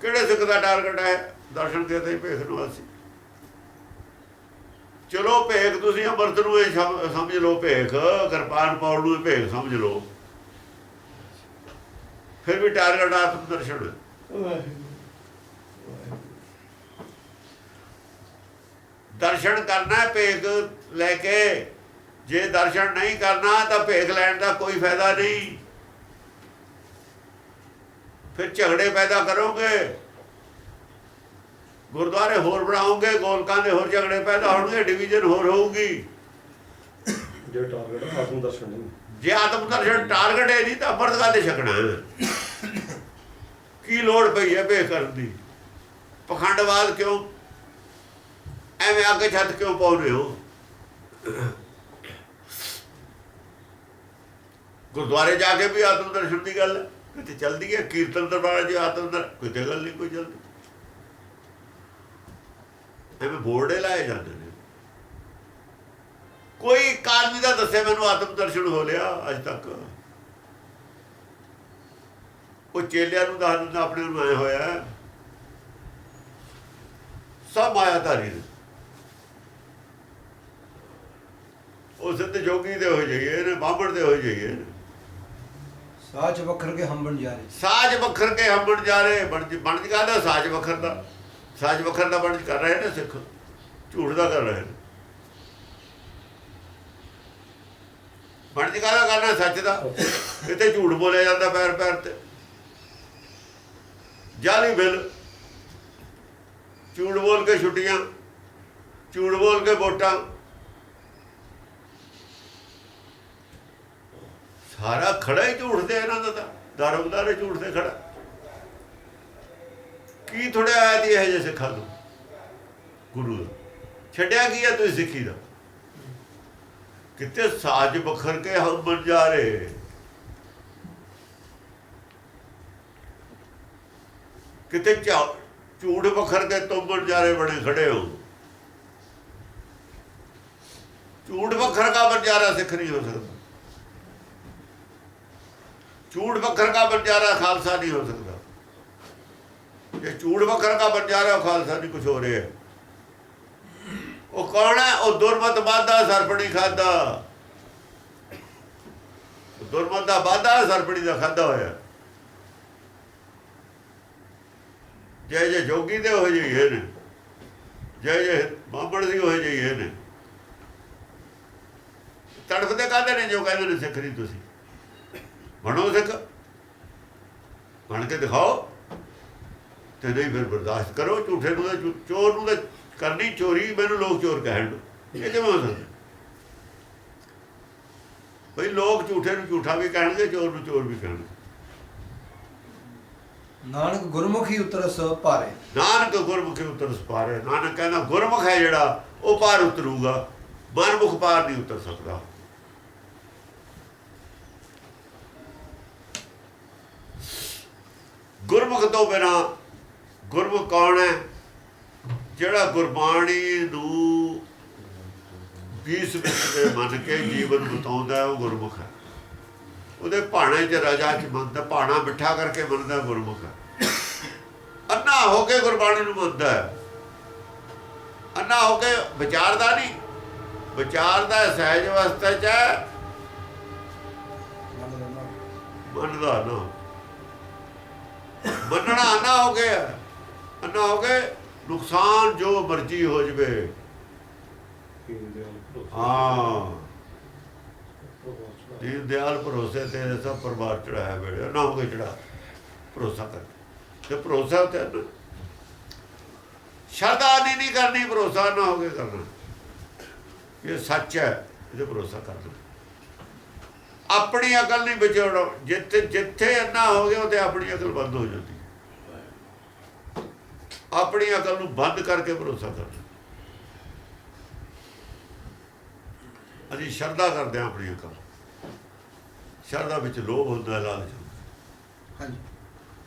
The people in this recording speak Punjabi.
ਕਿਹੜੇ ਸਿੱਖ ਦਾ ਟਾਰਗੇਟ ਹੈ? ਦਰਸ਼ਨ ਦੇ ਤੇ ਭੇਖ ਨੂੰ ਅਸੀਂ। ਚਲੋ ਭੇਖ, ਤੁਸੀਂ ਅੰਮ੍ਰਿਤ ਨੂੰ ਇਹ ਸਮਝ ਲਓ ਭੇਖ, ਕਿਰਪਾਨ ਪਾਉਣ ਨੂੰ ਇਹ ਭੇਖ ਸਮਝ ਲਓ। ਫਿਰ ਵੀ ਟਾਰਗੇਟ ਆਤਮ ਦਰਸ਼ਨ। ਦਰਸ਼ਨ ਕਰਨਾ ਭੇਖ ਲੈ ਕੇ। ਜੇ ਦਰਸ਼ਨ ਨਹੀਂ ਕਰਨਾ ਤਾਂ ਭੇਖ ਲੈਣ ਦਾ ਕੋਈ ਫਾਇਦਾ ਨਹੀਂ। ਫਿਰ ਝਗੜੇ ਪੈਦਾ ਕਰੋਗੇ। ਗੁਰਦੁਆਰੇ ਹੋਰ ਬਣਾਓਗੇ ਗੋਲਕਾਂ ਦੇ ਹੋਰ ਝਗੜੇ ਪੈਦਾ ਹੋਣਗੇ ਡਿਵੀਜ਼ਨ ਹੋਰ ਹੋਊਗੀ। ਜੇ ਟਾਰਗੇਟ ਆਤਮ ਦਰਸ਼ਨ ਨਹੀਂ। ਜੇ ਆਤਮ ਦਰਸ਼ਨ ਟਾਰਗੇਟ ਹੈ ਨਹੀਂ ਤਾਂ ਅੰਮ੍ਰਿਤ ਕਾਹਦੇ ਛਕਣਾ? ਕੀ ਲੋੜ ਪਈ ਹੈ ਭੇਖ ਕਰਨ ਦੀ? ਪਖੰਡਵਾਦ ਕਿਉਂ? ਐਵੇਂ ਅੱਗੇ ਛੱਤ ਕਿਉਂ ਪਾਉਂਦੇ ਹੋ? ਗੁਰਦੁਆਰੇ ਜਾ ਕੇ ਵੀ ਆਤਮ ਦਰਸ਼ਨ ਦੀ ਗੱਲ ਹੈ। ਕਿਤੇ ਚਲਦੀ ਹੈ, ਕੀਰਤਨ ਦਰਬਾਰ ਜੀ ਆਤਮ ਦਰ ਕਿਤੇ ਗੱਲ ਨਹੀਂ, ਕੋਈ ਚਲਦੀ। ਐਵੇਂ ਬੋਰਡੇ ਲਾਏ ਜਾਂਦੇ ਨੇ। ਕੋਈ ਇੱਕ ਆਦਮੀ ਦਾ ਦੱਸੇ ਮੈਨੂੰ ਆਤਮ ਦਰਸ਼ਨ ਹੋ ਲਿਆ ਅੱਜ ਤੱਕ। ਉਹ ਚੇਲਿਆਂ ਨੂੰ ਦੱਸ ਦਿੰਦਾ, ਆਪਣੇ ਨੂੰ ਆਇਆ ਹੋਇਆ। ਹੈ। ਸਭ ਮਾਇਆਧਾਰੀ ਨੇ। ਉਹ ਸਿੱਧ ਜੋਗੀ ਦੇ ਹੋ ਜਾਈਏ ਨੇ ਬਾਹਮਣ ਦੇ ਹੋ ਜਾਈਏ। ਨੇ ਸਾਚ ਵਖਰ ਕੇ ਹਮ ਜਾ ਰਹੇ। ਸਾਜ ਵਖਰ ਕੇ ਹੰਬਣ ਜਾ ਰਹੇ ਬਣਜ ਬਣਜ ਕਾਹਦਾ ਸਾਜ ਵਖਰ ਦਾ। ਸਾਜ ਵਖਰ ਦਾ ਬਣਜ ਕਰ ਰਹੇ ਨੇ ਸਿੱਖ। ਝੂਠ ਦਾ ਕਰ ਰਹੇ ਨੇ। ਬਣਜ ਕਾਹਦਾ ਕਰਨਾ ਸੱਚ ਦਾ? ਇੱਥੇ ਝੂਠ ਬੋਲਿਆ ਜਾਂਦਾ ਪੈਰ ਪੈਰ ਤੇ। ਜਾਲੀ ਬਿੱਲ। ਝੂਠ ਬੋਲ ਕੇ ਛੁੱਟੀਆਂ। ਝੂਠ ਬੋਲ ਕੇ ਵੋਟਾਂ। ਸਾਰਾ ਖੜਾ ਹੀ ਝੂਠ ਤੇ ਇਹਨਾਂ ਦਾ ਤਾਂ ਦਰਬਦਾਰੇ ਝੂਠ ਤੇ ਖੜਾ। ਕੀ ਥੋੜਿਆ ਆਇਆ ਦੀ ਇਹ ਜੇ ਸਿੱਖਾਂ ਨੂੰ ਗੁਰੂ ਦਾ। ਛੱਡਿਆ ਕੀ ਹੈ ਤੁਸੀਂ ਸਿੱਖੀ ਦਾ? ਕਿਤੇ ਸਾਜ ਬਖਰ ਕੇ ਹਮ ਬਣ ਜਾ ਰਹੇ। ਕਿਤੇ ਝਾ- ਝੂਠ ਬਖਰ ਕੇ ਤੁਮ ਬਣ ਜਾ ਰਹੇ ਬੜੇ ਖੜੇ ਹੋ। ਝੂਠ ਬਖਰ ਕਾ ਬੰਜਾਰਾ ਸਿੱਖ ਨਹੀਂ ਹੋ ਸਕਦਾ। ਝੂਠ ਬਖਰ ਕਾ ਬੰਜਾਰਾ ਖਾਲਸਾ ਨਹੀਂ ਹੋ ਸਕਦਾ। ਜੇ ਝੂਠ ਬਖਰ ਕਾ ਬੰਜਾਰਾ ਖਾਲਸਾ ਨਹੀਂ ਕੁਝ ਹੋ ਰਿਹਾ। ਉਹ ਕੌਣ ਹੈ? ਉਹ ਦੁਰਮਤ ਬਾਦਾ ਸਰਪਣੀ ਖਾਦਾ। ਦੁਰਮਤ ਦਾ ਬਾਦਾ ਸਰਪਣੀ ਦਾ ਖਾਦਾ ਹੋਇਆ। ਜੈ ਜੇ ਜੋਗੀ ਦੇ ਹੋ ਜਾਈਏ ਨੇ ਜੈ ਜੈ ਬਾਬੜ ਦੀ ਹੋ ਜਾਈਏ ਨੇ ਤੜਫਦੇ ਕਾਹਦੇ ਨੇ ਜੋ ਕਹਿੰਦੇ ਨੇ ਸਿੱਖ ਤੁਸੀਂ? ਬਣੋ ਸਿੱਖ। ਬਣ ਕੇ ਦਿਖਾਓ। ਤੇ ਨਹੀਂ ਫਿਰ ਬਰਦਾਸ਼ਤ ਕਰੋ ਝੂਠੇ ਨੂੰ ਤਾਂ ਚੋਰ ਨੂੰ ਤਾਂ ਕਰਨੀ ਚੋਰੀ ਮੈਨੂੰ ਲੋਕ ਚੋਰ ਕਹਿਣ ਇਹ ਕਿਵੇਂ ਹੋ ਸਕਦਾ? ਬਈ ਲੋਕ ਝੂਠੇ ਨੂੰ ਝੂਠਾ ਵੀ ਕਹਿਣਗੇ ਚੋਰ ਨੂੰ ਚੋਰ ਵੀ ਕਹਿਣਗੇ। ਨਾਨਕ ਗੁਰਮੁਖੀ ਉਤਰਸ ਭਾਰੇ ਨਾਨਕ ਗੁਰਮੁਖੀ ਉਤਰ ਸਪਾਰੇ ਨਾਨਕ ਕਹਿੰਦਾ ਗੁਰਮੁਖ ਹੈ ਜਿਹੜਾ ਉਹ ਪਾਰ ਉਤਰੂਗਾ। ਮਨਮੁਖ ਪਾਰ ਨਹੀਂ ਉਤਰ ਸਕਦਾ। ਗੁਰਮੁਖ ਤੋਂ ਬਿਨਾ ਗੁਰਮੁਖ ਕੌਣ ਹੈ? ਜਿਹੜਾ ਗੁਰਬਾਣੀ ਨੂੰ ਬੀਸ ਵਿੱਚ ਮੰਨ ਕੇ ਜੀਵਨ ਬਤਾਉਂਦਾ ਉਹ ਗੁਰਮੁਖ ਹੈ। ਉਹਦੇ ਭਾਣੇ 'ਚ ਰਾਜਾ 'ਚ ਮੰਨਦਾ, ਭਾਣਾ ਮਿੱਠਾ ਕਰਕੇ ਮੰਨਦਾ, ਗੁਰਮੁਖ ਹੈ। ਅੰਨਾ ਹੋ ਕੇ ਗੁਰਬਾਣੀ ਨੂੰ ਮੰਨਦਾ ਹੈ। ਅੰਨਾ ਹੋ ਕੇ ਵਿਚਾਰਦਾ ਨਹੀਂ। ਵਿਚਾਰਦਾ ਸਹਿਜ ਅਵਸਥਾ 'ਚ ਮੰਨਦਾ ਨਾ। ਮੰਨਣਾ ਅੰਨਾ ਹੋ ਗਿਆ ਅੰਨਾ ਹੋ ਕੇ ਨੁਕਸਾਨ ਜੋ ਮਰਜ਼ੀ ਹੋ ਜਵੇ। ਦਿਆਲ ਹਾਂ। ਦੀਨ ਦਿਆਲ ਭਰੋਸੇ ਤੇ ਸਭ ਪਰਿਵਾਰ ਚੜਾਇਆ ਬੇੜਾ ਨਾ ਹੋ ਚੜਾ, ਭਰੋਸਾ ਕਰ ਤੇ ਭਰੋਸਾ ਤੇ ਸ਼ਰਧਾ ਨਹੀਂ ਨਹੀਂ ਕਰਨੀ, ਭਰੋਸਾ ਨਾ ਹੋ ਕੇ ਕਰਨਾ। ਇਹ ਸੱਚ ਹੈ, ਇਹਦੇ ਭਰੋਸਾ ਕਰਨਾ। ਆਪਣੀ ਅਕਲ ਨਹੀਂ ਵਿਚੋੜੋ ਜਿੱਥੇ ਜਿੱਥੇ ਅੰਨਾ ਹੋ ਗਿਆ, ਉੱਥੇ ਆਪਣੀ ਅਕਲ ਬੰਦ ਹੋ ਜਾਂਦੀ ਆਪਣੀ ਅਕਲ ਨੂੰ ਬੰਦ ਕਰਕੇ ਭਰੋਸਾ ਕਰਨਾ। ਅਸੀਂ ਸ਼ਰਧਾ ਕਰਦੇ ਹਾਂ ਆਪਣੀ ਅਕਲ। ਸ਼ਰਧਾ ਵਿੱਚ ਲੋਭ ਹੁੰਦਾ, ਲਾਲਚ ਹੁੰਦਾ। ਹਾਂਜੀ।